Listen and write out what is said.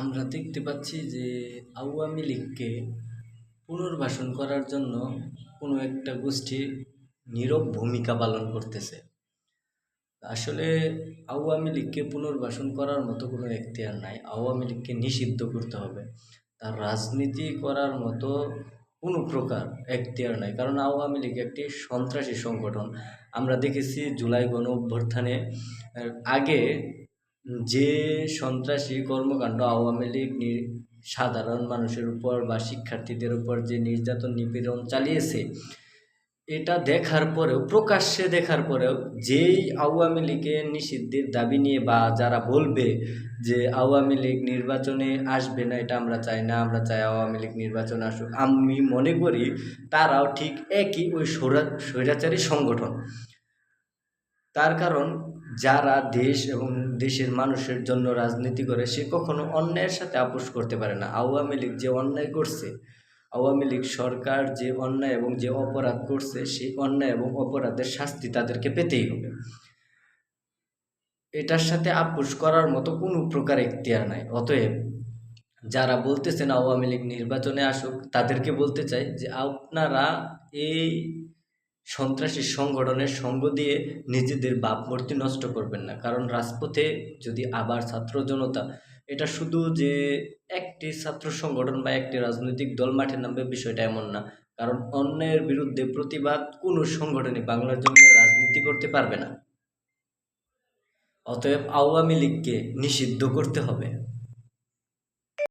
আমরা দেখতে পাচ্ছি যে আওয়ামী লীগকে পুনর্বাসন করার জন্য কোনো একটা গোষ্ঠী নীরব ভূমিকা পালন করতেছে। আসলে আওয়ামী লীগকে পুনর্বাসন করার মতো কোনো এখতিয়ার নাই। আওয়ামী লীগকে নিষিদ্ধ করতে হবে। তার রাজনীতি করার মতো কোনো প্রকার এখতিয়ার নাই। কারণ আওয়ামী লীগ একটি সন্ত্রাসী সংগঠন। আমরা দেখেছি জুলাই গণ অভ্যর্থানে আগে যে সন্ত্রাসী কর্মকাণ্ড আওয়ামী লীগ সাধারণ মানুষের উপর বা শিক্ষার্থীদের উপর যে নির্যাতন নিপীড়ন চালিয়েছে, এটা দেখার পরেও, প্রকাশ্যে দেখার পরেও যেই আওয়ামী লীগের নিষিদ্ধের দাবি নিয়ে বা যারা বলবে যে আওয়ামী লীগ নির্বাচনে আসবে না, এটা আমরা চাই না, আমরা চাই আওয়ামী লীগ নির্বাচনে আসুক, আমি মনে করি তারাও ঠিক একই ওই স্বৈরা, স্বৈরাচারী সংগঠন। তার কারণ যারা দেশ এবং দেশের মানুষের জন্য রাজনীতি করে, সে কখনো অন্যায়ের সাথে আপোষ করতে পারে না। আওয়ামী লীগ যে অন্যায় করছে, আওয়ামী লীগ সরকার যে অন্যায় এবং যে অপরাধ করছে, সেই অন্যায় এবং অপরাধের শাস্তি তাদেরকে পেতেই হবে। এটার সাথে আপোষ করার মতো কোনো প্রকার এখতিয়ার নাই। অতএব যারা বলতেছেন আওয়ামী লীগ নির্বাচনে আসুক, তাদেরকে বলতে চাই যে আপনারা এই সন্ত্রাসী সংগঠনের সঙ্গ দিয়ে নিজেদের ভাবমূর্তি নষ্ট করবেন না। কারণ রাজপথে যদি আবার ছাত্র জনতা, এটা শুধু যে একটি ছাত্র সংগঠন বা একটি রাজনৈতিক দল মাঠে নামবে বিষয়টা এমন না। কারণ অন্যায়ের বিরুদ্ধে প্রতিবাদ কোনো সংগঠনই বাংলার জন্য রাজনীতি করতে পারবে না। অতএব আওয়ামী লীগকে নিষিদ্ধ করতে হবে।